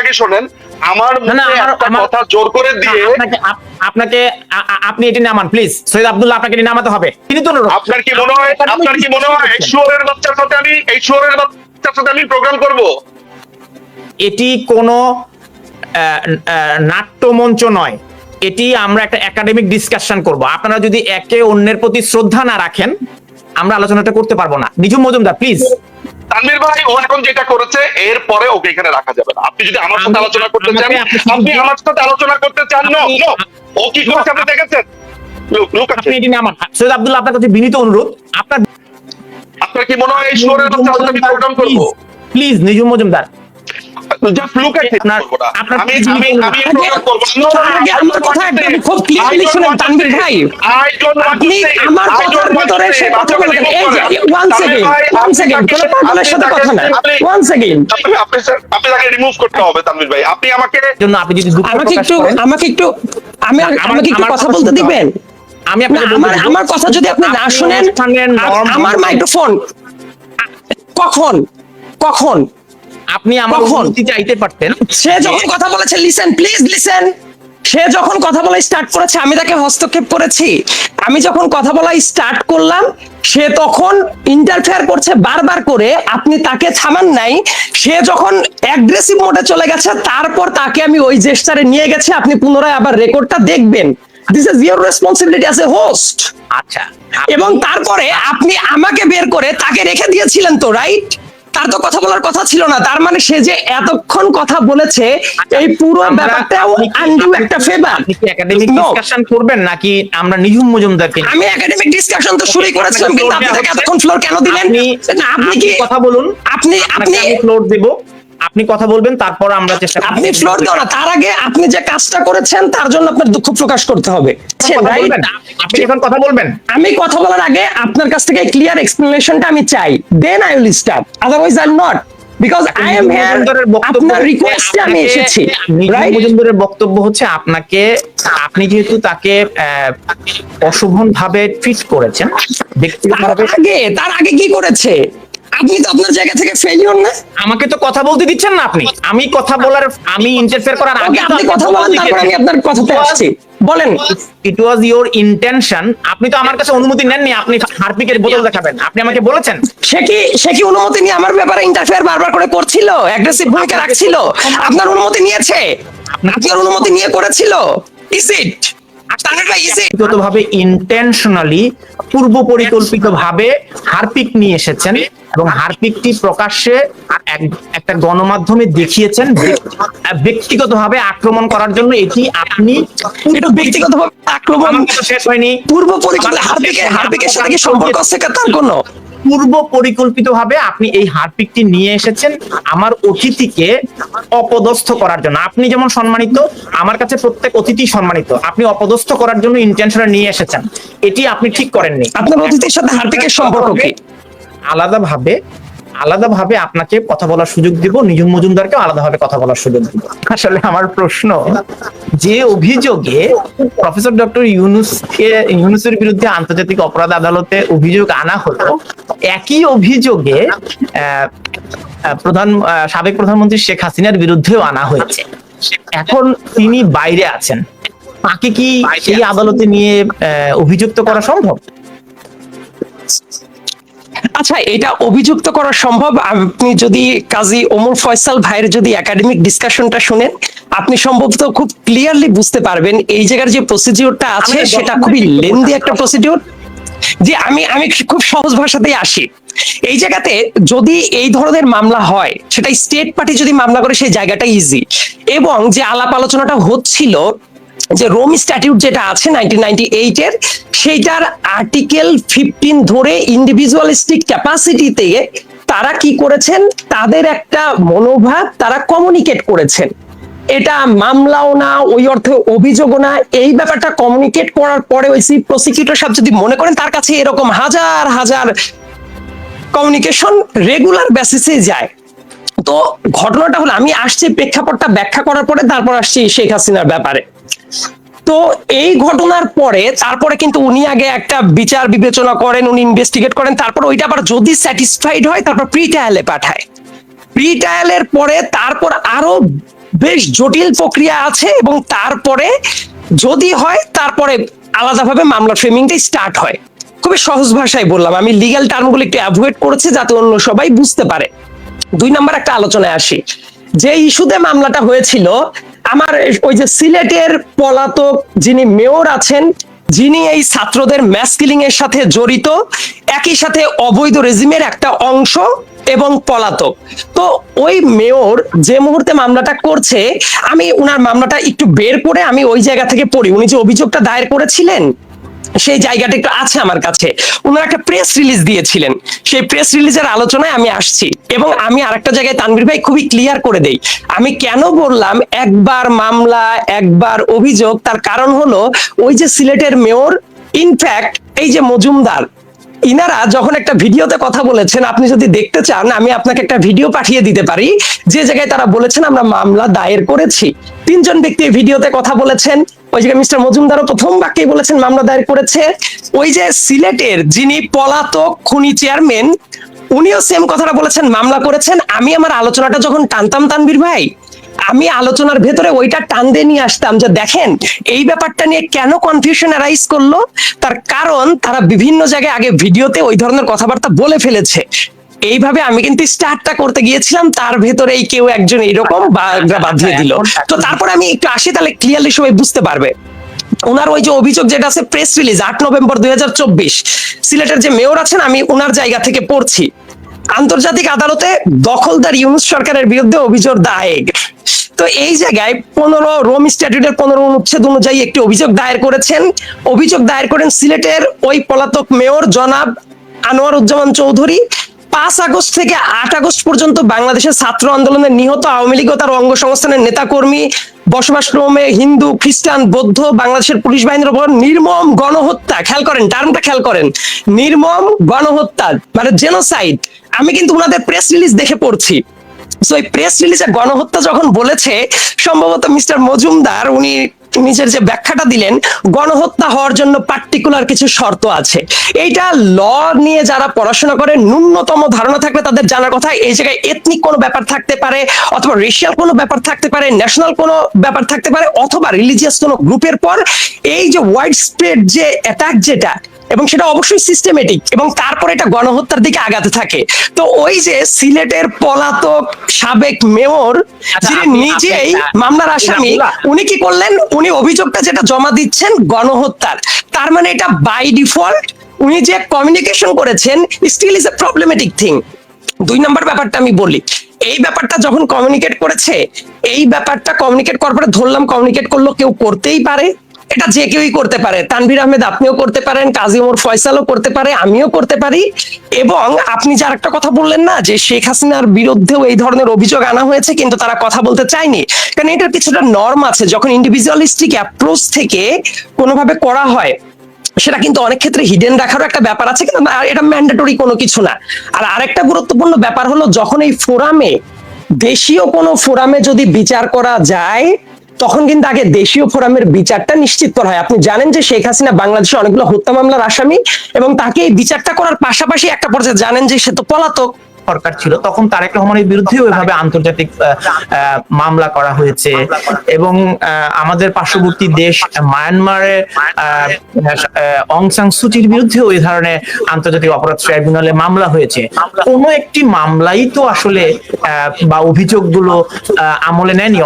আগে শোনেন আমার কথা জোর করে দিয়ে আপনাকে আপনি এটি নামান প্লিজ। সৈয়দ আব্দুল্লাহ আপনাকে এটি নামাতে হবে। তিনি তো আপনার কি মনে হয় আপনার কি মনে হয় এই শুয়োরের বাচ্চার সাথে আমি এই শুয়োরের বাচ্চার সাথে আমি প্রোগ্রাম করব? এটি কোনো নাট্যমঞ্চ নয়। এটি আমরা একটা একাডেমিক ডিসকাশন করব। আপনারা যদি একে অন্যের প্রতি শ্রদ্ধা না রাখেন আমরা আলোচনাটা করতে পারব না। নিজুম মজুমদার প্লিজ তানভীর ভাই ও এখন যেটা করেছে এর পরে ওকে এখানে রাখা যাবে না। আপনি যদি আমার সাথে আলোচনা করতে চান আপনি- আমার সাথে আলোচনা করতে চান না ও কি করেছে আপনি দেখেছেন? আপনি এটি আমার সৈয়দ আব্দুল্লাহ আপনার কাছে বিনীত অনুরোধ। আপনার আপনার কি মনে হয় এই আমি প্রোগ্রাম করব? Please Nijum Majumdar. Just look at আপনার- আপনার- আমি আমি আমি করব আগে আমার কথা একদম খুব don't শুনেন, তানভীর ভাই। আপনি আমার কথার ভেতরে. সে কথা remove এই যে ওয়ান সেকেন্ড ওয়ান সেকেন্ড কোন পাগলের সাথে কথা না ওয়ান সেকেন্ড আপনি আপনি স্যার আপনি তাকে রিমুভ করতে হবে তানভীর ভাই। আপনি আমাকে জন্য আপনি যদি দুঃখ আমাকে একটু আমাকে একটু আমি আমাকে একটু কথা বলতে দিবেন? আমি না আপনাকে আমার আমার কথা যদি আপনি না শুনেন আমার মাইক্রোফোন কখন? কখন? আপনি আমার? অনুমতি চাইতে পারতেন। সে যখন কথা বলেছে লিসেন প্লিজ লিসেন সে যখন কথা বলা স্টার্ট করেছে আমি তাকে হস্তক্ষেপ করেছি। আমি যখন কথা বলা স্টার্ট করলাম সে তখন ইন্টারফেয়ার করছে বারবার করে আপনি তাকে থামান নাই। সে যখন অ্যাগ্রেসিভ মোডে চলে গেছে তারপর তাকে আমি ওই জেস্টারে নিয়ে গেছি আপনি পুনরায় আবার রেকর্ডটা দেখবেন। This is your responsibility as a host আচ্ছা এবং তারপরে আপনি আমাকে বের করে তাকে রেখে দিয়েছিলেন তো রাইট তার তো কথা বলার কথা ছিল না। তার মানে সে যে এতক্ষণ কথা বলেছে এই পুরো ব্যাপারটাও আন্ডু একটা ফেভার একাডেমিক ডিসকাশন করবেন নাকি আমরা নিজুম মজুমদারকে? আমি একাডেমিক ডিসকাশন তো শুরুই করেছিলাম কিন্তু আপনি তাকে এতক্ষণ ফ্লোর কেন দিলেন? আপনি- না আপনি আপনি কি কথা বলুন। আপনি আপনি ফ্লোর দেব। আপনি কথা বলবেন তারপর আমরা চেষ্টা করব। আপনি ফ্লোর দাও না তার আগে আপনি যে কাজটা করেছেন তার জন্য আপনার দুঃখ প্রকাশ করতে হবে? আপনি এখন কথা বলবেন? আমি কথা বলার আগে আপনার কাছ থেকে ক্লিয়ার এক্সপ্লেনেশনটা আমি চাই। Then I will start otherwise I not because I am here বক্তব্য আপনার রিকোয়েস্টে আমি এসেছি রাইট মজুমদারের বক্তব্য হচ্ছে আপনাকে আপনি যেহেতু তাকে অশোভন ভাবে ট্রিট করেছেন ব্যক্তিগতভাবে আগে তার আগে কি করেছে? আপনি তো আপনার জায়গা থেকে ফেলিওর না? আমাকে তো কথা বলতে দিচ্ছেন না আপনি। আমি কথা বলার আমি ইন্টারফেয়ার করার আগে আপনি কথা বলেন তারপর আমি আপনার কথাতে আসছি। বলেন। ইট ওয়াজ ইওর ইন্টেনশন আপনি তো আমার কাছে অনুমতি নেননি আপনি হারপিকের বোতল দেখাবেন। আপনি আমাকে বলেছেন। সে কি সে কি অনুমতি নিয়ে আমার ব্যাপারে ইন্টারফেয়ার বারবার করে করছিল? অ্যাগ্রেসিভ ভূমিকা রাখছিল? আপনার অনুমতি নিয়েছে? আপনার অনুমতি নিয়ে করেছিল? Is it standard is it intentionally পূর্ব পরিকল্পিত ভাবে হারপিক নিয়ে এসেছেন এবং হারপিকটি প্রকাশ্যে এক- একটা গণমাধ্যমে দেখিয়েছেন ব্যক্তিগতভাবে আক্রমণ করার জন্য এটি আপনি এটা ব্যক্তিগতভাবে আক্রমণ শেষ হয়নি। পূর্ব পরিকল্পিত হারপিকের হার্পিকের সাথে সম্পর্ক আছে? তার কোনো? পূর্ব পরিকল্পিতভাবে আপনি এই হারপিকটি নিয়ে এসেছেন আমার অতিথিকে অপদস্থ করার জন্য। আপনি যেমন সম্মানিত আমার কাছে প্রত্যেক অতিথি সম্মানিত। আপনি অপদস্থ করার জন্য ইন্টেনশনে নিয়ে এসেছেন। এটি আপনি ঠিক করেননি। আপনার অতিথির সাথে হারপিকের সম্পর্ক কি? আলাদাভাবে আলাদাভাবে আপনাকে কথা বলার সুযোগ দিব নিজুম মজুমদারকে আলাদাভাবে কথা বলার সুযোগ দিব। আসলে আমার প্রশ্ন যে অভিযোগে প্রফেসর ডক্টর ইউনুসকে ইউনুসের বিরুদ্ধে আন্তর্জাতিক অপরাধ আদালতে অভিযোগ আনা হলো একই অভিযোগে প্রধান সাবেক প্রধানমন্ত্রী শেখ হাসিনার বিরুদ্ধেও আনা হয়েছে। এখন তিনি বাইরে আছেন। তাকে কি সেই আদালতে নিয়ে আহ, অভিযুক্ত করা সম্ভব? আচ্ছা এটা অভিযুক্ত করা সম্ভব? আপনি যদি কাজী ওমর ফয়সাল ভাইয়ের যদি একাডেমিক ডিসকাশনটা শুনেন আপনি সম্ভবত খুব ক্লিয়ারলি বুঝতে পারবেন এই জায়গার যে প্রসিডিওরটা আছে সেটা খুবই লেন্দি একটা। প্রসিডিওর যে আমি আমি খুব সহজ ভাষাতেই আসি। এই জায়গাতে যদি এই ধরনের মামলা হয় সেটা স্টেট পার্টি যদি মামলা করে সেই জায়গাটা ইজি এবং যে আলাপ আলোচনাটা হচ্ছিল যে রোম স্ট্যাটিউট যেটা আছে নাইনটিন নাইনটি এইটের সেইটার আর্টিকেল ফিফটিন ধরে ইন্ডিভিজুয়ালিস্টিক ক্যাপাসিটিতে তারা কি করেছেন? তাদের একটা মনোভাব তারা কমিউনিকেট করেছেন। এটা মামলাও না, ওই অর্থে অভিযোগও না, এই ব্যাপারটা কমিউনিকেট করার পরে ওই প্রসিকিউটর সাহেব যদি মনে করেন, তার কাছে এরকম হাজার হাজার কমিউনিকেশন রেগুলার বেসিসে যায়। তো ঘটনাটা হলো, আমি আসছি প্রেক্ষাপটটা ব্যাখ্যা করার পরে, তারপর আসছি শেখ হাসিনার ব্যাপারে। তো এই ঘটনার পরে, তারপরে কিন্তু উনি আগে একটা বিচার বিবেচনা করেন, উনি ইনভেস্টিগেট করেন, তারপর ওইটা আবার যদি স্যাটিসফাইড হয়, তারপর প্রি ট্রায়ালে পাঠায়। প্রি ট্রায়ালের পরে তারপর আরও বেশ জটিল প্রক্রিয়া আছে এবং তারপরে যদি হয়, তারপরে আলাদাভাবে মামলা ফ্রেমিংটা স্টার্ট হয়। খুবই সহজ ভাষায় বললাম, আমি লিগ্যাল টার্মগুলো একটু অ্যাভয়েড করেছি যাতে অন্য সবাই বুঝতে পারে। দুই নম্বর একটা আলোচনায় আসি। যে ইস্যুতে মামলাটা হয়েছিল আমার ওই যে সিলেটের পলাতক যিনি মেয়র আছেন, যিনি এই ছাত্রদের ম্যাসকিলিং এর সাথে জড়িত, একই সাথে অবৈধ রেজিমের একটা অংশ এবং পলাতক। তো ওই মেয়র যে মুহূর্তে মামলাটা করছে, আমি ওনার মামলাটা একটু বের করে আমি ওই জায়গা থেকে পড়ি। উনি যে অভিযোগটা দায়ের করেছিলেন সেই জায়গাটা একটু আছে আমার কাছে। ওনারা একটা প্রেস রিলিজ দিয়েছিলেন। সেই প্রেস রিলিজের আলোচনায় আমি আসছি এবং আমি আরেকটা জায়গায় তানভীর ভাই খুবই ক্লিয়ার করে দেই। আমি কেন বললাম একবার মামলা, একবার অভিযোগ, তার কারণ হলো ওই যে সিলেটের মেয়র ইনফ্যাক্ট এই যে মজুমদার, ইনারা যখন একটা ভিডিওতে কথা বলেছেন, আপনি যদি দেখতে চান, আমি আপনাকে একটা ভিডিও পাঠিয়ে দিতে পারি। যে জায়গায় তারা বলেছেন, আমরা মামলা দায়ের করেছি। তিনজন ব্যক্তি ভিডিওতে কথা বলেছেন। ওই জায়গায় মিস্টার মজুমদারও প্রথম বাক্যেই বলেছেন, মামলা দায়ের করেছে। ওই যে সিলেটের যিনি পলাতক খুনি চেয়ারম্যান, উনিও সেম কথাটা বলেছেন, মামলা করেছেন। আমি আমার আলোচনাটা যখন টানতাম তানবীর ভাই, আমি আলোচনার ভেতরে ওইটা টান দিয়ে নিয়ে আসতাম যে দেখেন, এই ব্যাপারটা নিয়ে কেন কনফিউশন অ্যারাইজ করল? তার কারণ তারা বিভিন্ন জায়গায় আগে ভিডিওতে ওই ধরনের কথাবার্তা বলে ফেলেছে। এইভাবে আমি কিন্তু স্টার্টটা করতে গিয়েছিলাম তার ভেতরেই কেউ একজন এইরকম বা- বাঁধিয়ে দিল। তো তারপরে আমি একটু আসি তাহলে ক্লিয়ারলি সবাই বুঝতে পারবে। ওনার ওই যে অভিযোগ যেটা আছে প্রেস রিলিজ আট নভেম্বর দুই সিলেটের যে মেয়র আছেন আমি ওনার জায়গা থেকে পড়ছি। আন্তর্জাতিক আদালতে দখলদার ইউনুস সরকারের বিরুদ্ধে অভিযোগ দায়ের। তো এই জায়গায় পনেরো রোম স্ট্যাটিউটের পনেরো অনুচ্ছেদ অনুযায়ী একটি অভিযোগ দায়ের করেছেন। অভিযোগ দায়ের করেন সিলেটের ওই পলাতক মেয়র জনাব আনোয়ার উজ্জামান চৌধুরী। পাঁচ আগস্ট থেকে আট আগস্ট পর্যন্ত বাংলাদেশের ছাত্র আন্দোলনে নিহত আওয়ামী লীগ ও তার অঙ্গ সংস্থানের নেতাকর্মী, বসবাসক্রমে হিন্দু, খ্রিস্টান, বৌদ্ধ, বাংলাদেশের পুলিশ বাহিনীর উপর নির্মম গণহত্যা। খেয়াল করেন, টার্মটা খেয়াল করেন। নির্মম গণহত্যা মানে জেনোসাইড আমি কিন্তু ওনাদের প্রেস রিলিজ দেখে পড়ছি। সো এই প্রেস রিলিজে গণহত্যা যখন বলেছে, সম্ভবত মিস্টার মজুমদার, উনি নিজের যে ব্যাখ্যাটা দিলেন, গণহত্যা হওয়ার জন্য পার্টিকুলার কিছু শর্ত আছে। এইটা ল নিয়ে যারা পড়াশোনা করে, ন্যূনতম ধারণা থাকলে তাদের জানার কথা, এই জায়গায় এথনিক কোনো ব্যাপার থাকতে পারে, অথবা রেশিয়াল কোনো ব্যাপার থাকতে পারে ন্যাশনাল কোনো ব্যাপার থাকতে পারে, অথবা রিলিজিয়াস কোনো গ্রুপের পর, এই যে ওয়াইড স্প্রেড যে অ্যাটাক যেটা এবং সেটা অবশ্যই সিস্টেমেটিক এবং তারপরে এটা গণহত্যার দিকে আগাতে থাকে। তো ওই যে সিলেটের পলাতক সাবেক মেয়র আচ্ছা, যিনি নিজেই মামলার আসামি উনি কি করলেন? উনি অভিযোগটা যেটা জমা দিচ্ছেন গণহত্যার। তার মানে এটা বাই ডিফল্ট উনি যে কমিউনিকেশন করেছেন still is a problematic thing দুই নম্বর ব্যাপারটা আমি বলি এই ব্যাপারটা যখন কমিউনিকেট করেছে এই ব্যাপারটা কমিউনিকেট করার পরে ধরলাম কমিউনিকেট করল কেউ করতেই পারে। এটা যে কেউই করতে পারে। তানভীর আহমেদ আপনিও করতে পারেন, কাজী ওমর ফয়সালও করতে পারে, আমিও করতে পারি। এবং আপনি যার একটা কথা বললেন না, যে শেখ হাসিনার বিরুদ্ধেও এই ধরনের অভিযোগ আনা হয়েছে, কিন্তু তারা কথা বলতে চায়নি। কারণ এটার কিছুটা নর্ম আছে, যখন ইন্ডিভিজুয়ালিস্টিক অ্যাপ্রোচ থেকে কোনোভাবে করা হয়, সেটা কিন্তু অনেক ক্ষেত্রে হিডেন রাখারও একটা ব্যাপার আছে, কিন্তু এটা ম্যান্ডেটরি কোনো কিছু না। আর আরেকটা গুরুত্বপূর্ণ ব্যাপার হলো, যখন এই ফোরামে দেশীয় কোনো ফোরামে যদি বিচার করা যায় তখন কিন্তু আগে দেশীয় ফোরামের বিচারটা নিশ্চিত করা হয়। আপনি জানেন যে শেখ হাসিনা বাংলাদেশে অনেকগুলো হত্যা মামলার আসামি এবং তাকে এই বিচারটা করার পাশাপাশি একটা পর্যায়ে জানেন যে সে তো পলাতক। সরকার ছিল তখন তারেক রহমানের বিরুদ্ধে ওইভাবে আন্তর্জাতিক মামলা করা হয়েছে। এবং আমাদের পার্শ্ববর্তী দেশ মায়ানমারে অং সাং সুচির বিরুদ্ধে ওই ধরনের আন্তর্জাতিক অপরাধ ট্রাইব্যুনালে মামলা হয়েছে। কোন একটি মামলাই তো আসলে বা অভিযোগগুলো আমলে নেয়নি।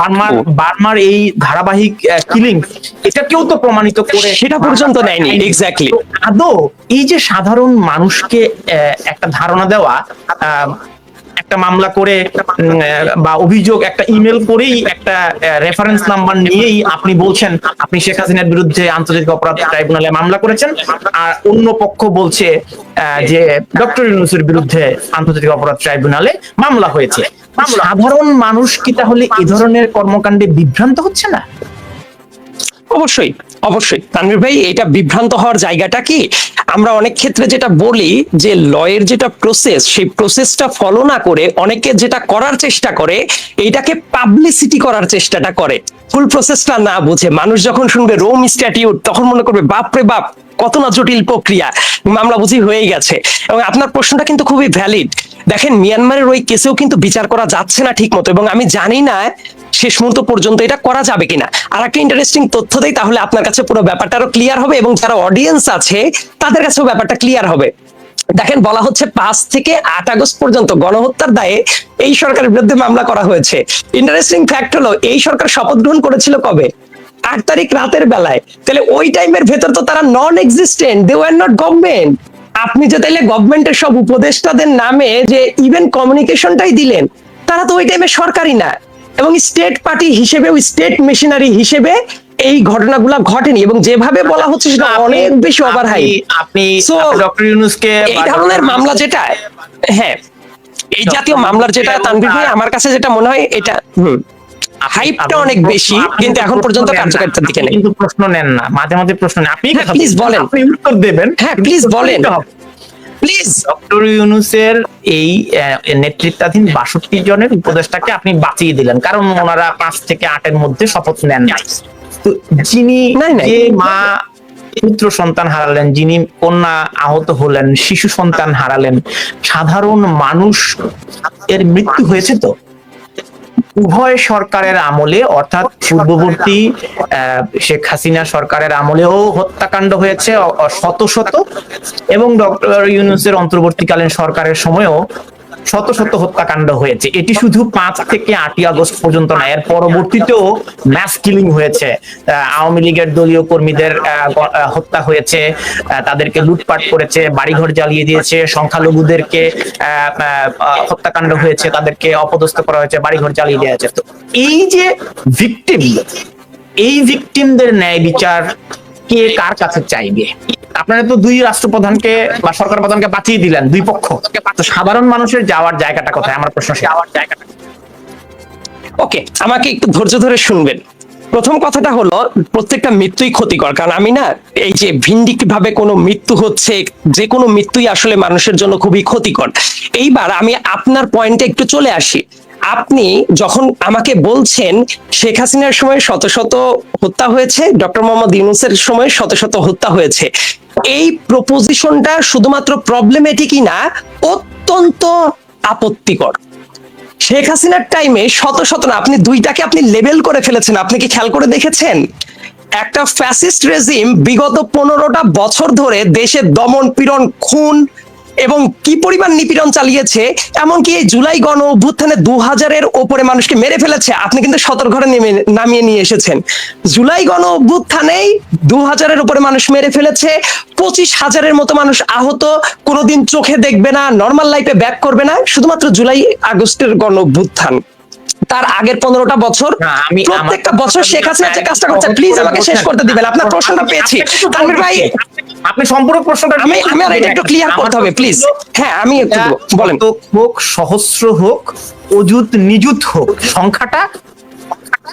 বার্মার বার্মার এই ধারাবাহিক কিলিং এটাকেও তো প্রমাণিত করে সেটা পর্যন্ত নেয়নি এক্স্যাক্টলি আদৌ এই যে সাধারণ মানুষকে একটা ধারণা দেওয়া একটা মামলা করে বা অভিযোগ, একটা ইমেল করেই একটা রেফারেন্স নাম্বার নিয়েই আপনি বলছেন, আপনি শেখ হাসিনার বিরুদ্ধে আন্তর্জাতিক অপরাধ ট্রাইব্যুনালে মামলা করেছেন, আর অন্য পক্ষ বলছে যে ডক্টর ইউনুসের বিরুদ্ধে আন্তর্জাতিক অপরাধ ট্রাইব্যুনালে মামলা হয়েছে। সাধারণ মানুষ কি তাহলে এ ধরনের কর্মকাণ্ডে বিভ্রান্ত হচ্ছে না? অবশ্যই অবশ্যই। তানভীর ভাই, এটা বিভ্রান্ত হওয়ার জায়গাটা কি? আমরা অনেক ক্ষেত্রে যেটা বলি যে, লয়ের যেটা প্রসেস সেই প্রসেসটা ফলো না করে অনেকে যেটা করার চেষ্টা করে, এইটাকে পাবলিসিটি করার চেষ্টাটা করে। ফুল প্রসেসটা না বুঝে মানুষ যখন শুনবে রোম স্ট্যাটিউট তখন মনে করবে, বাপরে বাপ কত না জটিল প্রক্রিয়া, মামলা বুঝি হয়ে গেছে। এবং আপনার প্রশ্নটা কিন্তু খুবই ভ্যালিড দেখেন, মিয়ানমারের ওই কেসেও কিন্তু বিচার করা যাচ্ছে না ঠিক মতো এবং আমি জানি না শেষ মুহূর্ত পর্যন্ত এটা করা যাবে কিনা। আর একটা ইন্টারেস্টিং তথ্য দেয় তাহলে আপনার কাছে পুরো ব্যাপারটা আরও ক্লিয়ার হবে, এবং যারা অডিয়েন্স আছে, তাদের কাছেও ব্যাপারটা ক্লিয়ার হবে। দেখেন, বলা হচ্ছে পাঁচ থেকে আট আগস্ট পর্যন্ত গণহত্যার দায়ে এই সরকারের বিরুদ্ধে মামলা করা হয়েছে। ইন্টারেস্টিং ফ্যাক্ট হলো, এই সরকার শপথ গ্রহণ করেছিল কবে? আট তারিখ রাতের বেলায়। তাহলে ওই টাইমের ভেতর তো তারা non existent they were not government আপনি যে তাইলে গভর্নমেন্টের সব উপদেষ্টাদের নামে যে ইভেন্ট কমিউনিকেশনটাই দিলেন তারা তো ওই টাইমে সরকারি না। এবং স্টেট পার্টি হিসেবে ওই স্টেট মেশিনারি হিসেবে এই ঘটনাগুলো ঘটেনি। এবং যেভাবে বলা হচ্ছে সেটা অনেক বেশি ওভার হাই আপনি- ডক্টর ইউনুসকে এই ধরনের মামলা যেটা হ্যাঁ এই জাতীয় মামলার যেটা তানভীর ভাই আমার কাছে যেটা মনে হয় এটা হুম। হাইপটা অনেক বেশি কিন্তু এখন পর্যন্ত কার্যকারিতার দিকে নেই। কিন্তু প্রশ্ন নেন না। মাঝে মাঝে প্রশ্ন নেন। আপনি হ্যাঁ, কথা please বলুন। আপনি উত্তর দেবেন। হ্যাঁ, please বলেন। প্লিজ ডক্টর ইউনুসের এই নেতৃত্বাধীন বাষট্টি জনের উপদেষ্টাকে আপনি বাঁচিয়ে দিলেন। কারণ ওনারা পাঁচ থেকে আটের মধ্যে শপথ নেন তো যিনি। যে মা পুত্র সন্তান হারালেন যিনি কন্যা আহত হলেন শিশু সন্তান হারালেন সাধারণ মানুষ এর মৃত্যু হয়েছে তো? উভয় সরকারের আমলে অর্থাৎ পূর্ববর্তী আহ, শেখ হাসিনা সরকারের আমলেও হত্যাকাণ্ড হয়েছে শত শত। এবং ডক্টর ইউনুসের অন্তর্বর্তীকালীন সরকারের সময়ও শত শত হত্যাকাণ্ড হয়েছে। এটি শুধু পাঁচ থেকে আটই আগস্ট পর্যন্ত না এর পরবর্তীতেও ম্যাস কিলিং হয়েছে। আওয়ামী লীগের দলীয় কর্মীদের হত্যা হয়েছে তাদেরকে লুটপাট করেছে বাড়িঘর জ্বালিয়ে দিয়েছে সংখ্যালঘুদেরকে আহ, হত্যাকাণ্ড হয়েছে তাদেরকে অপদস্থ করা হয়েছে বাড়িঘর জ্বালিয়ে দেওয়া হয়েছে। তো এই যে ভিকটিম এই ভিকটিমদের ন্যায় বিচার কে কার কাছে চাইবে? আপনারা তো দুই রাষ্ট্রপ্রধানকে বা সরকার প্রধানকে বাঁচিয়ে দিলেন, দুই পক্ষ। তো সাধারণ মানুষের যাওয়ার জায়গাটা কোথায়? আমার প্রশ্ন যাওয়ার জায়গাটা ওকে আমাকে একটু ধৈর্য ধরে শুনবেন। প্রথম কথাটা হলো, প্রত্যেকটা মৃত্যুই ক্ষতিকর। কারণ আমি না, এই যে ভিন্ডিক ভাবে কোনো মৃত্যু হচ্ছে, যে কোনো মৃত্যুই আসলে মানুষের জন্য খুবই ক্ষতিকর। এইবার আমি আপনার পয়েন্টে একটু চলে আসি। আপনি যখন আমাকে বলছেন শেখ হাসিনার সময় শত শত হত্যা হয়েছে, ডক্টর মোহাম্মদ ইউনুসের সময় শত শত হত্যা হয়েছে, এই প্রপোজিশনটা শুধুমাত্র প্রবলেমেটিকই না, অত্যন্ত আপত্তিকর। শেখ হাসিনার টাইমে শত শত না, আপনি দুইটাকে আপনি লেবেল করে ফেলেছেন, আপনি কি খেয়াল করে দেখেছেন? একটা ফ্যাসিস্ট রেজিম বিগত পনেরোটা বছর ধরে দেশে দমন পীড়ন খুন এবং কি পরিমাণ নিপীড়ন চালিয়েছে, এমনকি এই জুলাই গণ অভ্যুত্থানে দু হাজারের ওপরে মানুষকে মেরে ফেলেছে, আপনি কিন্তু সতর্ক ঘরে নেমে, নামিয়ে নিয়ে এসেছেন। জুলাই গণ অভ্যুত্থানেই দু হাজারের ওপরে মানুষ মেরে ফেলেছে পঁচিশ হাজারের মতো মানুষ আহত, কোনোদিন চোখে দেখবে না নর্মাল লাইফে ব্যাক করবে না, শুধুমাত্র জুলাই আগস্টের গণ অভ্যুত্থান। তার আগের পনেরোটা বছর প্রত্যেকটা বছর শেখ হাসিনা যে কাজটা করছে প্লিজ আমাকে শেষ করতে দিবেন আপনার প্রশ্নটা পেয়েছি। তানভীর ভাই আপনি সম্পূর্ণ প্রশ্নটা আমি আমি আর এটা একটু ক্লিয়ার করতে হবে প্লিজ হ্যাঁ আমি একটু বলেন। হোক সহস্র হোক অযুত নিযুত হোক সংখ্যাটা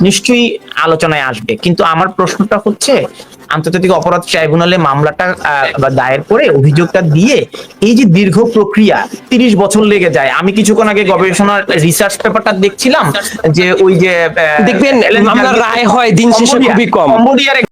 নিশ্চয়ই আলোচনায় আসবে কিন্তু আমার প্রশ্নটা হচ্ছে আন্তর্জাতিক অপরাধ ট্রাইব্যুনালে মামলাটা দায়ের করে অভিযোগটা দিয়ে এই যে দীর্ঘ প্রক্রিয়া তিরিশ বছর লেগে যায় আমি কিছুক্ষণ আগে গবেষণার রিসার্চ পেপারটা দেখছিলাম যে ওই যে দেখবেন, রায় হয় দিন শেষে খুবই কম। কম্বোডিয়ার